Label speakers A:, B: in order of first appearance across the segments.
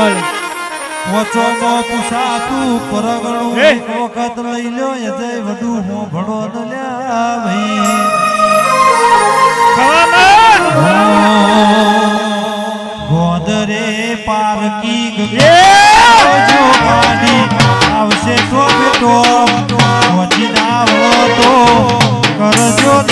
A: બોલ
B: પોચો મો પરગણું વખત લઈ લ્યો અજય વધુ મો ભણો ન લ્યા ભાઈ ગોદરે
A: એ!
B: ગાડી આવશે તો બેટો. પહોંચી તો કરજો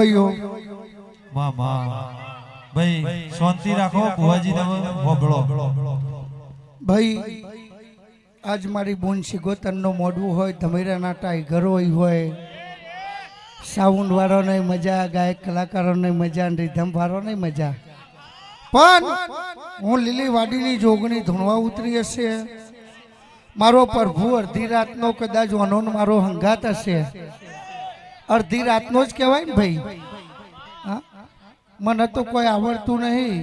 C: ગવૈયો
B: વાહ વાહ. ભાઈ શાંતિ રાખો ભુવાજી હોબળો
C: ભાઈ આજ મારી બોન સિગોતનનું મોડવું હોય ધમેરાના ટાઈગર હોય હોય. સાઉન્ડ વાળોને મજા ગાયક કલાકારોને મજા રિધમ વાળોને મજા. પણ હું લીલી વાડીની જોગણી ધૂણવા ઉતરી હશે. મારો પ્રભુ અડધી રાતનો કદાચ અનોન મારો હંગાત હશે. અડધી રાતનો જ કહેવાય ને ભાઈ. હા? મને તો કોઈ આવડતું નહીં,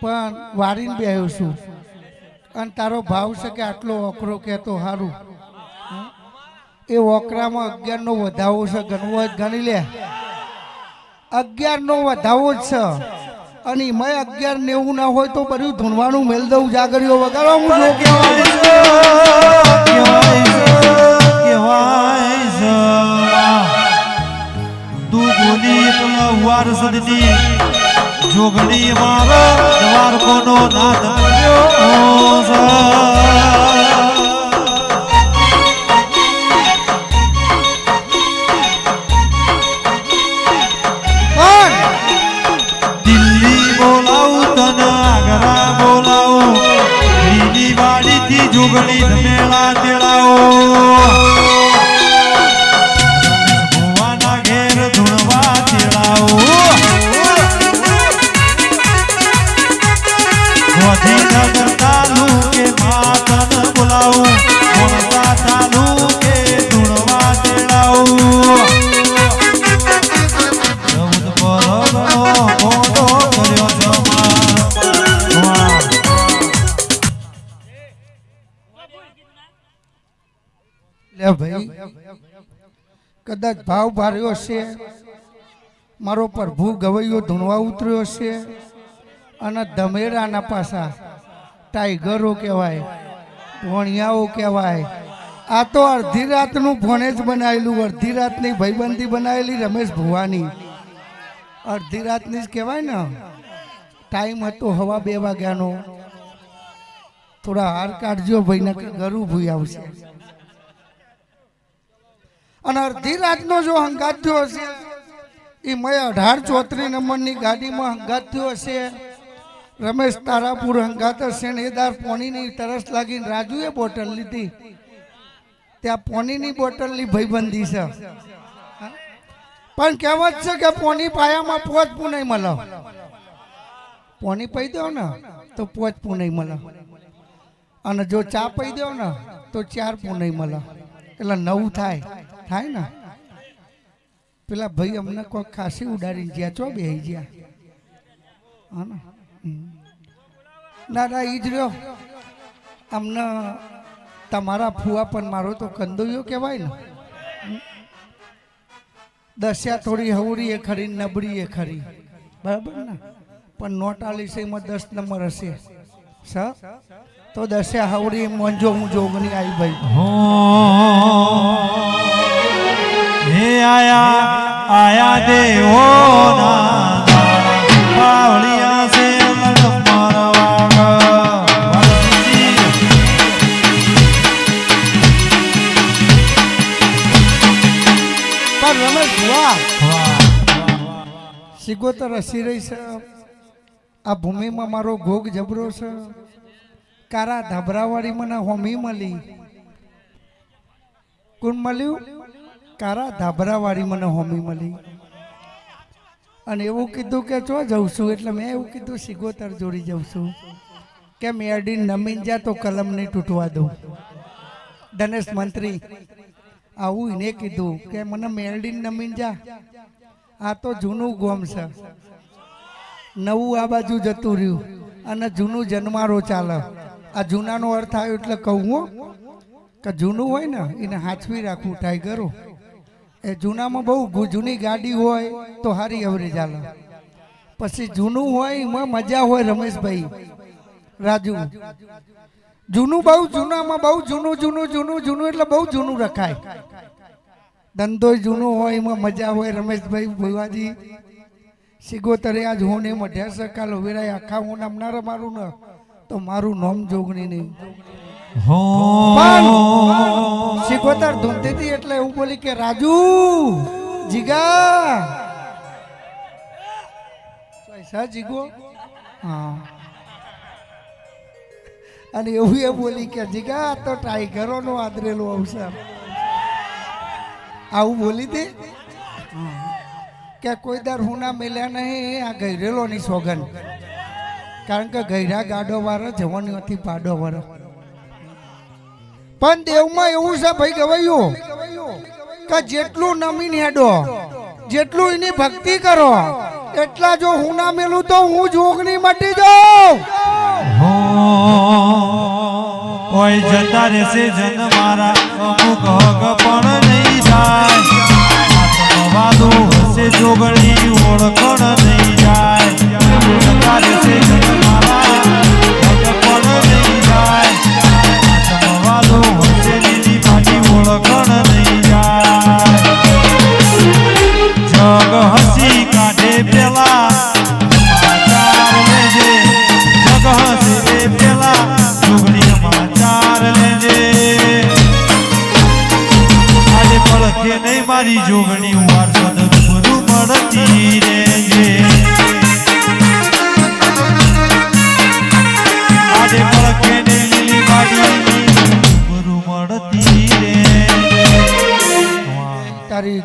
C: પણ વારીને બેહ્યો છું. અને તારો ભાવ છે કે આટલો ઓકરો કહેતો સારું એ ઓકરામાં અગિયારનો વધાવો છે, ગણવો જ ગણી લે. અગિયારનો વધાવો જ છે. અને એમાં અગિયાર નેવું ના હોય તો બધું ધૂનવાનું મેલ દઉં, જાગરીઓ વગાડવા હું જો કહેવાય
B: જોગણી મારો દ્વાર કોનો નાદ.
C: કદાચ ભાવ ભાર્યો છે, મારો પ્રભુ ગવૈયો ધૂણવા ઉતર્યો છે, અને ધમેરાના પાસા ટાઈગરો કહેવાય, ભોણિયાઓ કહેવાય. આ તો અડધી રાતનું ભોણે જ બનાવેલું અડધી રાતની ભાઈબંધી બનાવેલી રમેશ ભુવાની. અડધી રાતની જ કહેવાય ને? ટાઈમ હતો હવા બે વાગ્યાનો. થોડા હાર કાઢજો ભાઈ ને ગરું ભૂઈ આવશે. અને અડધી રાતનો જો હંગાત થયો હશે, એ મેં અઢાર ચોત્રીસ નંબરની ગાડીમાં હંગાત થયો હશે. રમેશ તારાપુર હંગાત હશે ને એ દાર પોણીની તરસ લાગીને રાજુએ બોટલ લીધી. ત્યાં પોનીની બોટલની ભયબંધી છે. પણ કહેવત છે કે પોની પાયામાં પોચ નહીં મળે. પોની પી દો ને, તો પોચ નહીં મળે. અને જો ચા પી દો ને, તો ચાર પુનઈ મળે. એટલે નવું થાય. થાય ને? પેલા ભાઈ અમને કોઈ ખાસી ઉડાડી ગયા ચો બે ગયા. હા ને. ના ના, ઈ જ રહ્યો. અમને તમારા ફુવા પણ મારો તો કંદોયો કહેવાય ને. દસ્યા થોડી હવરી એ ખરી, નબળી એ ખરી. બરાબર ને? પણ નોટાલીસ એમાં દસ નંબર હશે. સ? તો દસે હાવડી મોંજો હું જોગની આવી ભાઈ
B: હો આયા આયા
C: રમેશ વાહ
B: વાહ
C: સિગોતર હસી રહી છે. આ ભૂમિમાં મારો ઘોગ જબરો છે. કારા ધાબરાવાળી મને હોમી મળી. કોણ મળ્યું? કારા ધાબરાવાળી મને હોમી મળી. અને એવું કીધું કે ચો જઉં છું, એટલે મેં એવું કીધું, સિગોતર જોડી જઉં છું. કે મેરડી નમીન જા તો કલમ નહીં તૂટવા દઉં. ધનેશ મંત્રી, આવું એને કીધું કે મને મેરડી નમીન જા. આ તો જૂનું ગોમ છે. નવું આ બાજુ જતું રહ્યું અને જૂનું જન્મારો ચાલે. આ જૂનાનો અર્થ આવ્યો એટલે કહું કે જૂનું હોય ને, એને હાચવી રાખવું ટાઈગરો. એ જૂનામાં બહુ જૂની ગાડી હોય તો હારી અવરી ચાલે. પછી જૂનું હોય એમાં મજા હોય રમેશભાઈ, રાજુ. જૂનું બહુ જૂનામાં બહુ જૂનું જૂનું જૂનું જૂનું એટલે બહુ જૂનું રખાય. ધંધો જૂનો હોય એમાં મજા હોય રમેશભાઈ, ભુવાજી. સિગોતરે આજ હું ને મઢ્યા સકાલો વેરાય આખા હું નામ ના મારું ને, તો મારું નોમ જોગણી નહીં.
B: હો.
C: સિગોતર ધૂમતી હતી એટલે એવું બોલી કે, રાજુ, જીગા. પૈસા જીગો? હા. અને એવું એ બોલી કે, જીગા તો ટાઈગરો નો આદરેલો અવસર. આવું બોલી દે? કે કોઈ દર હું ના મેલ્યા નહીં, આ ગયરેલો ની સોગન કારણ કે ગયરા ગાડો વાળો જવાની હતી પાડો વાળો પણ દેવમાં એવું છે ભાઈ ગવાયું, કે જેટલું નમીન હેડો, જેટલું એની ભક્તિ કરો, એટલા જો હું ના મેલું તો હું જોગની મટી જાઉં.
B: કોઈ જતા રહેશે જન મારા, અમુક હગ પણ નહીં થાય. વાદો હશે જોગણી, ઓળખણ નહીં.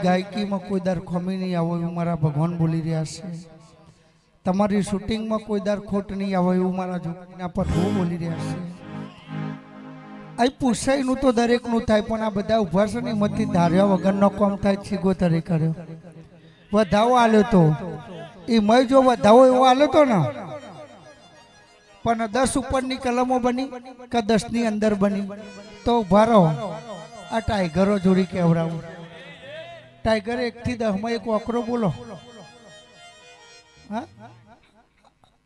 C: તારી ગાયકીમાં કોઈ દર ખમી નહીં આવો એવું મારા ભગવાન બોલી રહ્યા છે. તમારી શૂટિંગમાં કોઈ દર ખોટ નહીં આવે એવું મારા જોગના પર બહુ બોલી રહ્યા છે. આ પૂછાયનું તો દરેકનું થાય, પણ આ બધા ઊભા છે ને એમાંથી ધાર્યા વગરનો કોમ થાય છીગોતરે કર્યો વધાવો આલ્યો તો. એ મય જો વધાવો એવો આલ્યો તો ને. પણ દસ ઉપરની કલમો બની કે દસની અંદર બની? તો ઊભા રહો. આ ટાઈગરો જોડી કેવડાવું? ટાઈગર એક એકથી દસમાં એક વકરો બોલો. હા?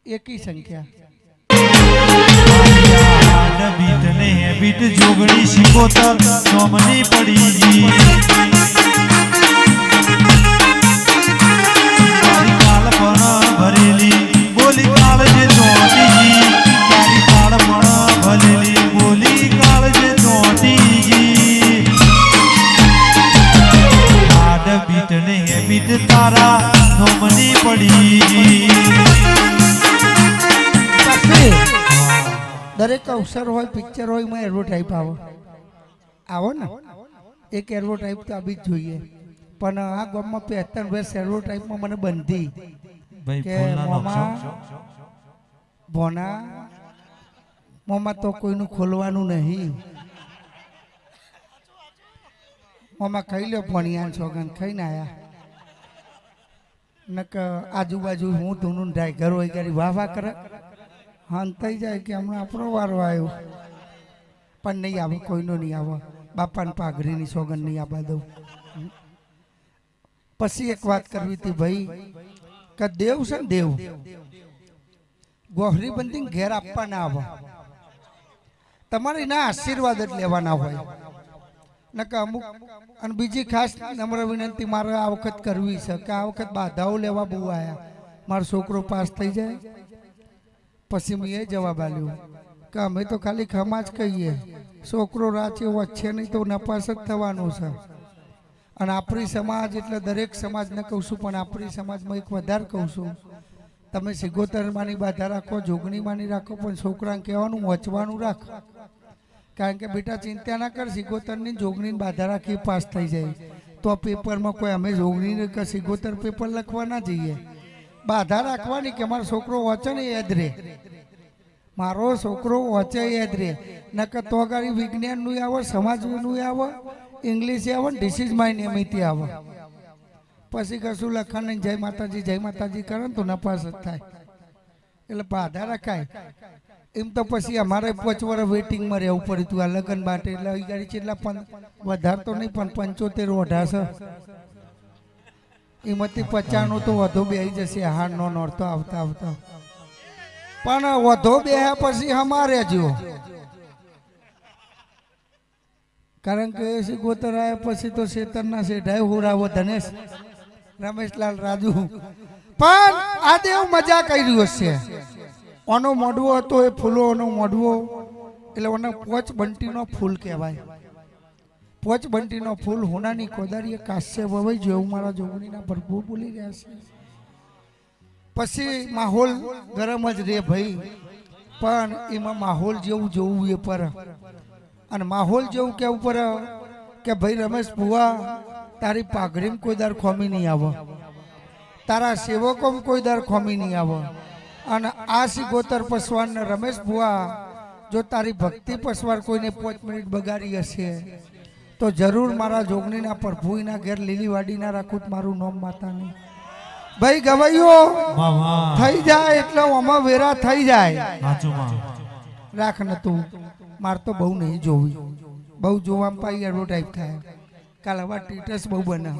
C: એકી સંખ્યા.
B: બીત ને બીટ જોગણી શીખોતર સોમની પડી
C: અવસર હોય પિક્ચર હોય એમાં એડવર્ટાઈપ આવો. આવો ને. એક એડવર્ટાઈપ તો આવી જ જોઈએ. પણ આ ગામમાં પેતન વર્ષ એડવર્ટાઈપમાં મને બંધી કે મોમા ભોના? મોમાં તો કોઈનું ખોલવાનું નહીં. મોમાં ખાઈ લ્યો ભણિયા છોગન ખાઈને આયા. નક આજુબાજુ હું ધૂનું ટાઈગર હોય ઘરે વાહ વાહ કરે. હા થઈ જાય કે હમણાં આપણો વારો આવ્યો. પણ નહીં આવે, કોઈનો નહીં આવે. બાપાને પાઘરીની સોગન નહીં આવવા દઉં. પછી એક વાત કરવી હતી ભાઈ, કે દેવ છે ને દેવ, ગોહરી બંધી ઘેર આપવાના આવે. તમારે એના આશીર્વાદ જ લેવાના હોય. નકર અમુક, અને બીજી ખાસ નમ્ર વિનંતી મારે આ વખત કરવી છે, કે આ વખત બાધાઓ લેવા બહુ આવ્યા મારો છોકરો પાસ થઈ જાય. પછી મેં એ જવાબ આપ્યો કે અમે તો ખાલી ખમા જ કહીએ. છોકરો રાચે વચ્ચે નહીં તો નપાસ જ થવાનો છે. અને આપણી સમાજ એટલે દરેક સમાજને કહું છું, પણ આપણી સમાજમાં એક વધારે કહું છું. તમે સિગોતરમાંની બાધા રાખો, જોગણીમાંની રાખો, પણ છોકરાને કહેવાનું, વચવાનું રાખ. કારણ કે બેટા ચિંતા ના કર, સિગોતરની જોગણીની બાધા રાખી પાસ થઈ જાય. તો પેપરમાં કોઈ અમે જોગણી કે સિગોતર પેપર લખવા ના જઈએ. બાધા રાખવાની કે મારો છોકરો વચે ને યાદ રે મારો છોકરો વાંચે યાદ રે નકર તો અગાડી વિજ્ઞાનનું આવે, સમાજનું આવે ઇંગ્લિશ આવે ને ડિસીઝ માય નિયમિત આવે. પછી કશું લખાણ જય માતાજી જય માતાજી કરે ને તો નપાસ જ થાય. એટલે બાધા રખાય. એમ તો પછી અમારે પાંચ વર્ષ વેટિંગમાં રહેવું પડ્યું હતું. આ લગ્ન માટે એટલે ગાડી કેટલા પણ વધારે તો નહીં, પણ પંચોતેર ઓઢાશે એમાંથી પચાણું તો વધુ બે જશે. હાર નો નોરતો આવતા આવતા. પણ વધુ બે પછી અમારે જો. કારણ કે એ ગોતર આવ્યા પછી તો શેતરના શેઠાય હોરાવો ધનેશ, રમેશલાલ રાજુ. પણ આ દેવ મજા કરી હશે. ઓનો મોઢવો હતો એ ફૂલોનો મોઢવો, એટલે ઓને પોચ બંટીનો ફૂલ કહેવાય. પોચ બંટીનો ફૂલ હોનાની કોદારીએ કાશ્ય વવાઈ ગયો મારા જોગણીના ભરપૂર બોલી રહ્યા છે. પછી માહોલ ગરમ જ રે ભાઈ, પણ એમાં માહોલ જેવું જોવું એ પર. અને માહોલ જેવું કેવું પર કે ભાઈ રમેશ ભુવા, તારી પાઘડીમાં કોઈ દર ખોમી નહીં આવે. તારા સેવકોમાં કોઈ દર ખોમી નહીં આવે. અને આ સિગોતર પસવાન ને રમેશ ભુવા, જો તારી ભક્તિ પસવાર કોઈને પાંચ મિનિટ બગાડી હશે તો જરૂર મારા જોગણીના પ્રભુના ઘેર લીલી વાડીના રાખું મારું નોમ માતાની. ભાઈ ગવાઈઓ થઈ જાય એટલે આમાં વેરા થઈ જાય. રાખ ને તું. માર તો બહુ નહીં જોવી. બહુ જોવામાં પાઈ એડવર્ટાઈઝ થાય. કાલ હવે ટીટસ બહુ બને.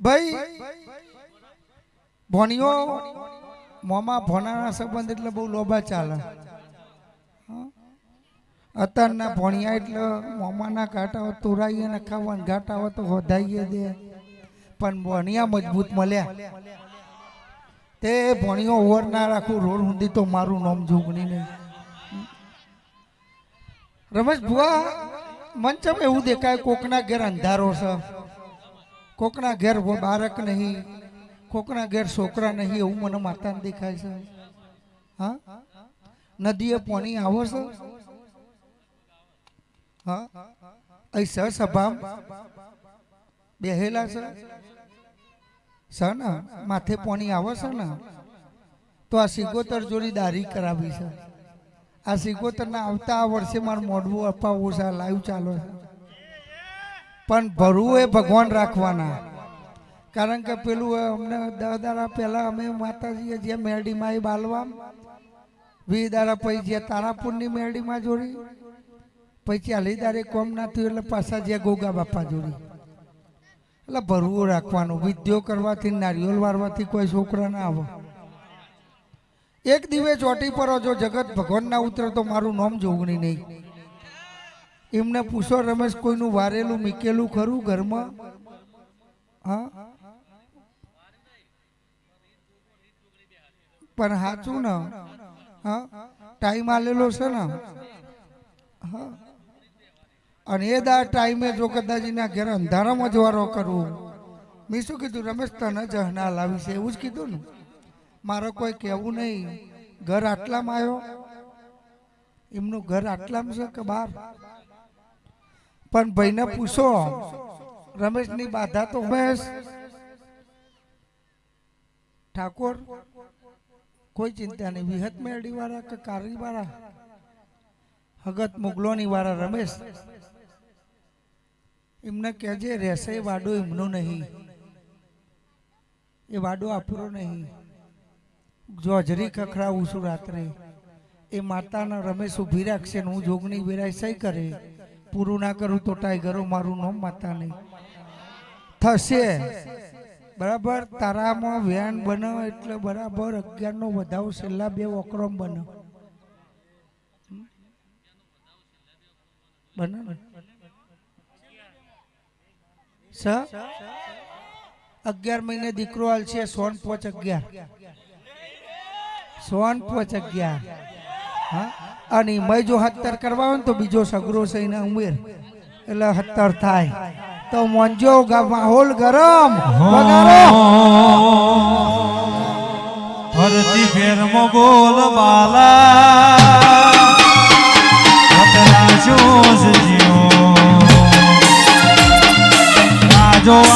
C: ભાઈ ભણ્યો મોમાં ભણાના સંબંધ એટલે બહુ લોભા ચાલે. હા? અત્યારના ભણ્યા એટલે મોમાના હોય તોરાઈએ ને ખાવાના ઘાટા હોય તો વધાઈએ દે. પણ ભણ્યા મજબૂત મળ્યા. તે ભણ્યો ઓવર ના રાખું, રોડ સુધી તો મારું નામ જોગણી નહીં. રમેશ ભુવા મંચમ એવું દેખાય, કોકના ઘેર અંધારો છે. કોકના ઘેર બાળક નહીં. કોકના ઘેર છોકરા નહીં, એવું મને માતાને દેખાય છે. હા? નદીએ પાણી આવો છે? હા? અહીં સ સભા બેહેલા છે? સર ને, માથે પોણી આવે છે ને. તો આ સિગોતર જોડી દારી કરાવી છે. આ સિગોતરના આવતા આ વર્ષે મારું મોઢવું અપાવવું છે લાઈવ ચાલો છે. પણ ભરવું એ ભગવાન રાખવાના. કારણ કે પેલું અમને દસ દાડા પહેલા અમે માતાજીએ જે મેરડીમાં એ બાલવા વી દાડા પછી જે તારાપુરની મેરડીમાં જોડી પછી ચાલી દાડે કોમ ના થયું એટલે પાછા જે ગોગા બાપા જોડી. એટલે ભરવું રાખવાનું. વિદ્યો કરવાથી, નારિયેલ વારવાથી કોઈ છોકરા ના આવે. એક દિવસ ચોટી પર જો જગત ભગવાન ના ઉતરે તો મારું નામ જોગણી નહીં. એમને પૂછો, રમેશ, કોઈનું વારેલું, મીકેલું ખરું ઘરમાં? હા? પણ સાચું ને? હા? ટાઈમ આલેલો છે ને? હા? અને એ દા ટાઈમે જો કદાજીના ઘેર અંધારામાં જવારો કરવો મેં શું કીધું, રમેશ, તને જહના લાવી છે. એવું જ કીધું ને. મારે કોઈ કહેવું નહીં. ઘર આટલામાં આવ્યો. એમનું ઘર આટલામાં છે કે બહાર? પણ ભાઈને પૂછો, રમેશની બાધા તો ઉમેશ ઠાકોર, કોઈ ચિંતા નહીં વિહત મેળવી વાળા કે કારી વાળા હગત મુગલોની વાળા રમેશ એમને કહેજે, રહેશે એ વાડો એમનો નહીં. એ વાડો આપણો નહીં. જોજરી ખખડાવું છું રાત્રે, એ માતાના રમેશ ઊભી રાખશે હું જોગની વેરાય સહી કરે. પૂરું ના કરું તો ટાઈગરો મારું નામ માતા નહીં થશે. બરાબર, તારામાં વ્યાન બનો એટલે બરાબર અગિયારનો વધાવો છેલ્લા બે વક્રમ બનો. બને અગિયાર મહિને દીકરો હાલ છે સોન પોચ અગિયાર. સોન પોચ અગિયાર. અને મય જો હત્તર કરવા હોય ને તો બીજો સગરો છે એના ઉમેર. એટલે હત્તર થાય. તો મોંજો માહોલ ગરમ. ફરતી
B: ફરતી મો બોલ બાલા. આજો